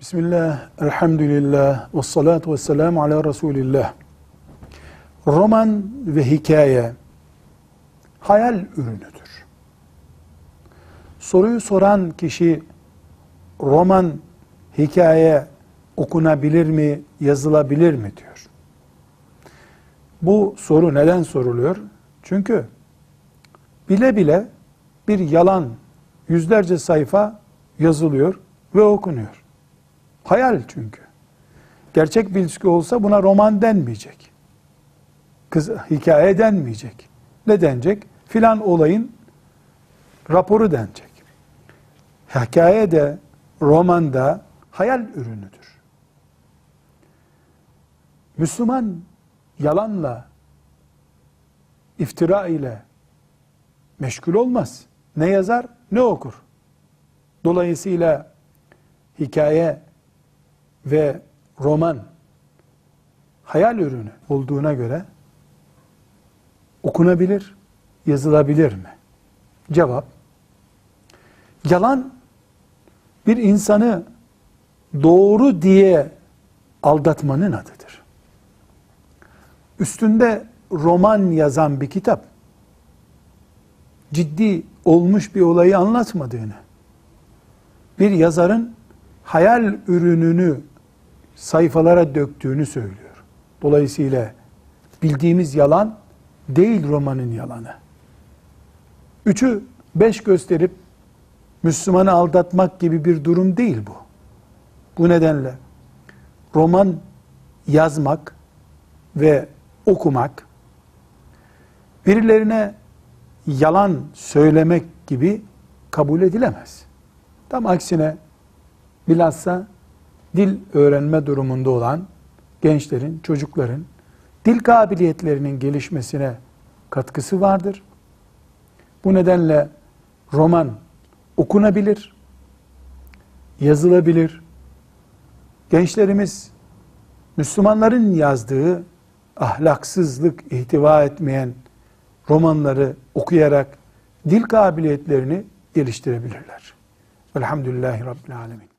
Bismillah, elhamdülillah, ve salatu ve selamu ala Resulillah. Roman ve hikaye hayal ürünüdür. Soruyu soran kişi roman, hikaye okunabilir mi, yazılabilir mi diyor. Bu soru neden soruluyor? Çünkü bile bile bir yalan yüzlerce sayfa yazılıyor ve okunuyor. Hayal çünkü. Gerçek bir ilişki olsa buna roman denmeyecek. Kız hikaye denmeyecek. Ne denecek? Filan olayın raporu denecek. Hikaye de romanda hayal ürünüdür. Müslüman yalanla, iftira ile meşgul olmaz. Ne yazar ne okur. Dolayısıyla hikaye ve roman hayal ürünü olduğuna göre okunabilir, yazılabilir mi? Cevap, yalan bir insanı doğru diye aldatmanın adıdır. Üstünde roman yazan bir kitap, ciddi olmuş bir olayı anlatmadığını, bir yazarın hayal ürününü sayfalara döktüğünü söylüyor. Dolayısıyla bildiğimiz yalan değil romanın yalanı. Üçü beş gösterip Müslümanı aldatmak gibi bir durum değil bu. Bu nedenle roman yazmak ve okumak birilerine yalan söylemek gibi kabul edilemez. Tam aksine bilhassa dil öğrenme durumunda olan gençlerin, çocukların dil kabiliyetlerinin gelişmesine katkısı vardır. Bu nedenle roman okunabilir, yazılabilir. Gençlerimiz Müslümanların yazdığı ahlaksızlık ihtiva etmeyen romanları okuyarak dil kabiliyetlerini geliştirebilirler. Velhamdülillahi Rabbil Alemin.